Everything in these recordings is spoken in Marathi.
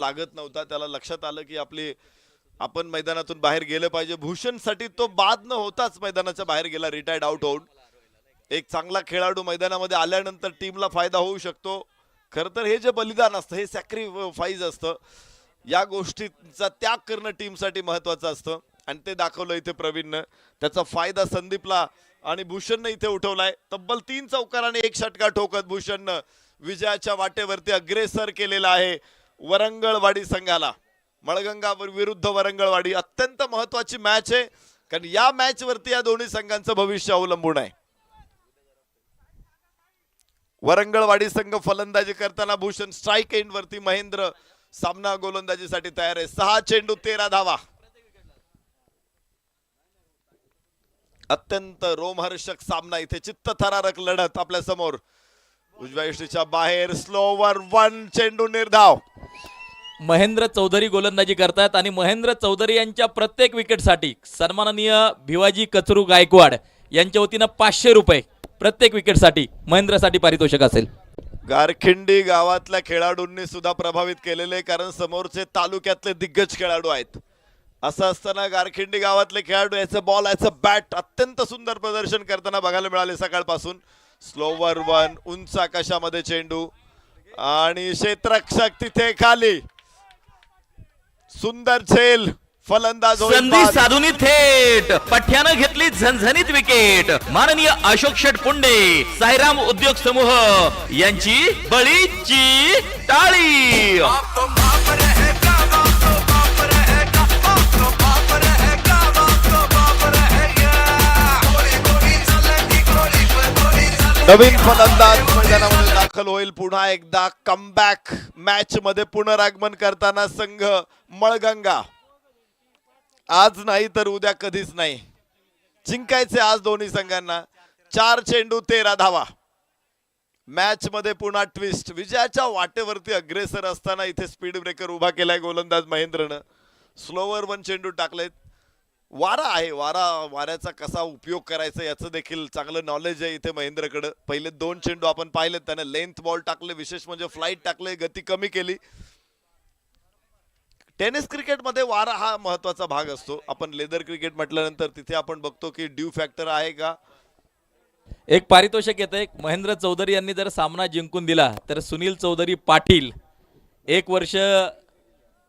लागत नव्हता. त्याला लक्षात आलं की आपली आपण मैदानातून बाहेर गेलं पाहिजे. भूषणसाठी तो बाद न होताच मैदानाच्या बाहेर गेला रिटायर्ड आउट होऊन. एक चांगला खेळाडू मैदानामध्ये आल्यानंतर टीमला फायदा होऊ शकतो. खरं तर हे जे बलिदान असतं हे सॅक्रिफाईज असतं. या गोष्टीचा त्याग करणं टीमसाठी महत्वाचं असतं. आणि ते दाखवलं इथे प्रवीणनं. त्याचा फायदा संदीपला आणि भूषणनं इथे उठवलाय. तब्बल तीन चौकाराने एक षटका ठोकत भूषणनं विजयाच्या वाटेवरती अग्रेसर केलेला आहे. वरंगळवाडी संघाला. मळगंगा विरुद्ध वरंगळवाडी अत्यंत महत्वाची मॅच आहे. कारण या मॅच वरती या दोन्ही संघांचं भविष्य अवलंबून आहे. वरंगळवाडी संघ फलंदाजी करताना भूषण स्ट्राईक एंड वरती महेंद्र सामना गोलंदाजीसाठी तयार आहे. सहा चेंडू तेरा धावा. अत्यंत रोमहर्षक सामना. इथे चित्तथरारक लढत आपल्यासमोर. उजव्या यष्टीच्या बाहेर स्लोवर वन चेंडू निर्धाव. महेंद्र चौधरी गोलंदाजी करतायत आणि महेंद्र चौधरी यांच्या प्रत्येक विकेटसाठी सन्माननीय भिवाजी कचरू गायकवाड यांच्या वतीनं पाचशे रुपये प्रत्येक विकेटसाठी महेंद्रसाठी पारितोषिक असेल. गारखिंडी गावातल्या खेळाडूंनी सुद्धा प्रभावित केलेले कारण समोरचे तालुक्यातले दिग्गज खेळाडू आहेत. असं असताना गारखिंडी गावातले खेळाडू याचं बॉल याचं बॅट अत्यंत सुंदर प्रदर्शन करताना बघायला मिळाले सकाळपासून. स्लोवर वन उंच आकाशामध्ये चेंडू? आणि क्षेत्ररक्षक तिथे खाली. सुंदर झेल फलंदाज संधी. साधून थेट पठ्यानं घेतली झणझणीत विकेट. माननीय अशोक शेठ पुंडे साईराम उद्योग समूह यांची बळीची टाळी. नवीन फलंदाज मैदानामध्ये दाखल होईल. पुन्हा एकदा कमबॅक मॅच मध्ये पुनरागमन करताना संघ मळगंगा. आज नाही तर उद्या कधीच नाही. जिंकायचे आज दोन्ही संघांना. चार चेंडू तेरा धावा. मॅच मध्ये पुन्हा ट्विस्ट विजयाच्या वाटेवरती अग्रेसर असताना इथे स्पीड ब्रेकर उभा केलाय गोलंदाज महेंद्रनं. स्लोवर वन चेंडू टाकलेत. वारा आहे वारा वाऱ्याचा कसा उपयोग करायचा याचं देखील चांगलं नॉलेज आहे इथे महेंद्रकडं. पहिले दोन चेंडू आपण पाहिले त्याने लेंथ बॉल टाकले विशेष म्हणजे फ्लाईट टाकले गती कमी केली. टेनिस क्रिकेटमध्ये वारा हा महत्त्वाचा भाग असतो. आपण लेदर क्रिकेट म्हटल्यानंतर तिथे आपण बघतो की ड्यू फॅक्टर आहे का? एक पारितोषिक येतं एक महेंद्र चौधरी यांनी जर सामना जिंकून दिला तर सुनील चौधरी पाटील एक वर्ष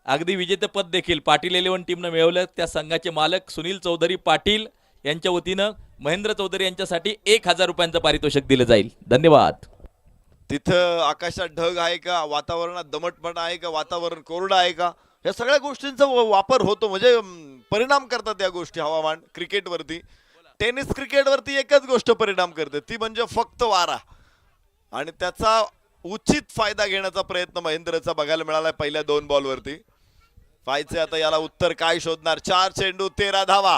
अगदी विजेतेपद देखील. पाटील इलेव्हन टीमनं मिळवलं. त्या संघाचे मालक सुनील चौधरी पाटील यांच्या वतीनं महेंद्र चौधरी यांच्यासाठी एक हजार रुपयांचं पारितोषिक दिलं जाईल. धन्यवाद. तिथं आकाशात ढग आहे का? वातावरणात दमटपणा आहे का? वातावरण कोरडं आहे का? या सगळ्या गोष्टींचा वापर होतो. म्हणजे परिणाम करतात या गोष्टी हवामान क्रिकेटवरती. टेनिस क्रिकेटवरती एकच गोष्ट परिणाम करते. ती म्हणजे फक्त वारा. आणि त्याचा उचित फायदा घेण्याचा प्रयत्न महेंद्रचा बघायला मिळाला पहिल्या दोन बॉलवरती पाहायचे आता याला उत्तर काय शोधणार? चार चेंडू तेरा धावा.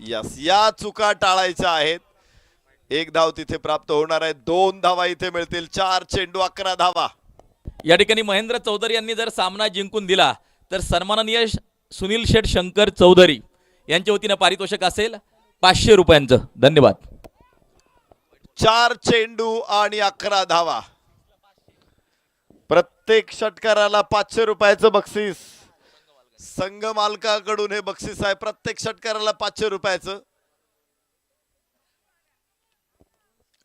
यस या चुका टाळायच्या आहेत. एक धाव तिथे प्राप्त होणार आहे. दोन धावा इथे मिळतील. चार चेंडू अकरा धावा. या ठिकाणी महेंद्र चौधरी यांनी जर सामना जिंकून दिला तर सन्माननीय सुनील शेठ शंकर चौधरी यांच्या वतीनं पारितोषिक असेल पाचशे रुपयांचं. धन्यवाद. चार चेंडू आणि अकरा धावा. प्रत्येक षटकाराला पाचशे रुपयाचं बक्षीस. संघ मालकाकडून हे बक्षीस आहे. प्रत्येक षटकाराला पाचशे रुपयाचं.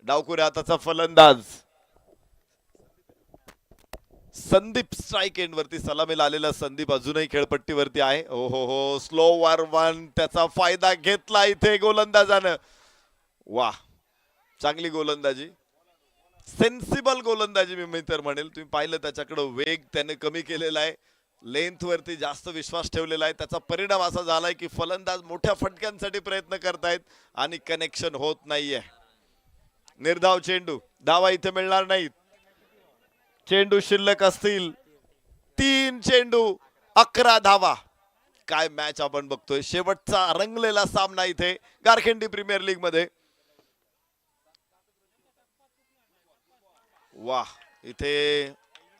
डावकुरे हाताचा फलंदाज. संदीप स्ट्राईक एंड वरती सलामीला आलेला संदीप अजूनही खेळपट्टीवरती आहे. हो हो हो. स्लो वार वन त्याचा फायदा घेतला इथे गोलंदाजानं. वा चांगली गोलंदाजी. सेन्सिबल गोलंदाजी मी मी तर म्हणेल. तुम्ही पाहिलं त्याच्याकडं वेग त्याने कमी केलेला आहे. लेंथवरती जास्त विश्वास ठेवलेला आहे. त्याचा परिणाम असा झालाय की फलंदाज मोठ्या फटक्यांसाठी प्रयत्न करतायत आणि कनेक्शन होत नाहीये. निर्धाव चेंडू. धावा इथे मिळणार नाहीत. चेंडू शिल्लक असतील. तीन चेंडू अकरा धावा. काय मॅच आपण बघतोय. शेवटचा रंगलेला सामना इथे गारखेंडी प्रीमियर लीगमध्ये. वा इथे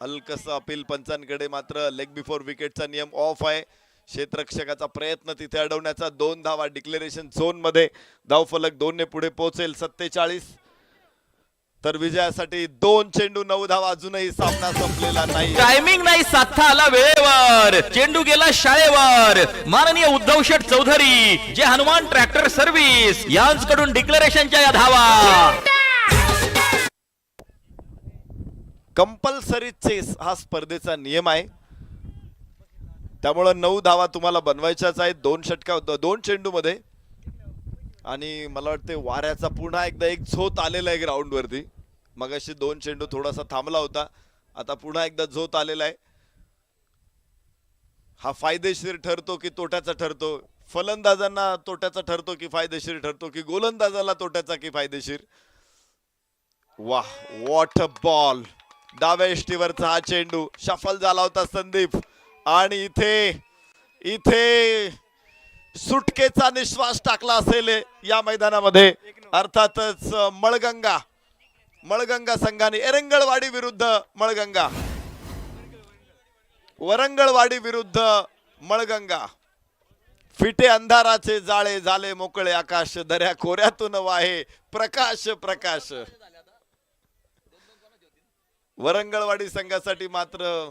हलकस अपील पंचांकडे मात्र लेग बिफोर विकेटचा नियम ऑफ आहे. क्षेत्रक्षकाचा प्रयत्न तिथे अडवण्याचा दोन धावा डिक्लेरेशन झोनमध्ये. धावफलक दोनने पुढे पोहोचेल सत्तेचाळीस. तर विजयासाठी दोन चेंडू नऊ धावा अजूनही सामना संपलेला नाही. टायमिंग नाही साधता आला वेळेवर. चेंडू गेला शाळेवर. माननीय उद्धव शेठ चौधरी जे हनुमान ट्रॅक्टर सर्व्हिस यांकडून डिक्लेरेशनच्या या धावा. कंपल्सरी चेस हा स्पर्धेचा नियम आहे. त्यामुळं नऊ धावा तुम्हाला बनवायच्याच आहेत. दोन षटका दोन चेंडूमध्ये. आणि मला वाटते वाऱ्याचा पुन्हा एकदा एक झोत आलेला आहे ग्राउंडवरती. मग मगाशी दोन चेंडू थोडासा थांबला होता. आता पुन्हा एकदा झोत आलेला आहे. हा फायदेशीर ठरतो की तोट्याचा ठरतो? फलंदाजांना तोट्याचा ठरतो की फायदेशीर ठरतो? की गोलंदाजाला तोट्याचा की फायदेशीर? वाह वॉट अ बॉल डाव्या इष्टीवरचा हा चेंडू शफल झाला होता संदीप. आणि इथे इथे सुटकेचा निश्वास टाकला असेल या मैदानामध्ये. अर्थातच मळगंगा मळगंगा संघाने एरंगळवाडी विरुद्ध मळगंगा. वरंगळवाडी विरुद्ध मळगंगा. फिटे अंधाराचे जाळे झाले मोकळे आकाश दऱ्या खोऱ्यातून वाहे प्रकाश प्रकाश. वरंगळवाडी संघासाठी मात्र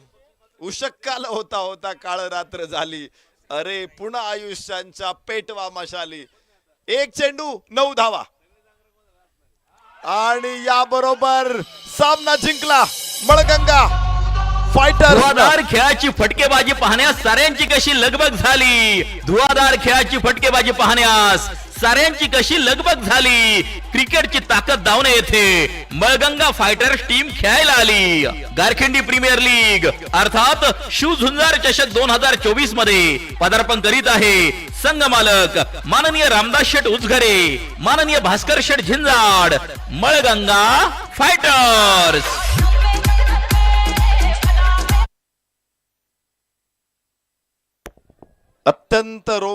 उशक्काल होता होता काळ रात्र झाली. अरे पुन्हा आयुष्यांच्या पेटवा मशाली. एक चेंडू नऊ धावा. आणि या बरोबर सामना जिंकला मळगंगा फायटर. धुवाधार खेळाची फटकेबाजी पाहण्यास साऱ्यांची कशी लगबग झाली? धुवाधार खेळाची फटकेबाजी पाहण्यास साऱ्यांची कशी लगबग झाली? क्रिकेटची ताकद दावणे येथे. मळगंगा फायटर्स टीम खेळायला आली. Garkhindi premier league. अर्थात शू झुंजार चषक दोन हजार चोवीसमध्ये पदार्पण करीत आहे. संघ मालक माननीय रामदास शेठ उजघरे माननीय भास्कर शेठ झिंजाड मळगंगा फायटर्स. अत्यंत रो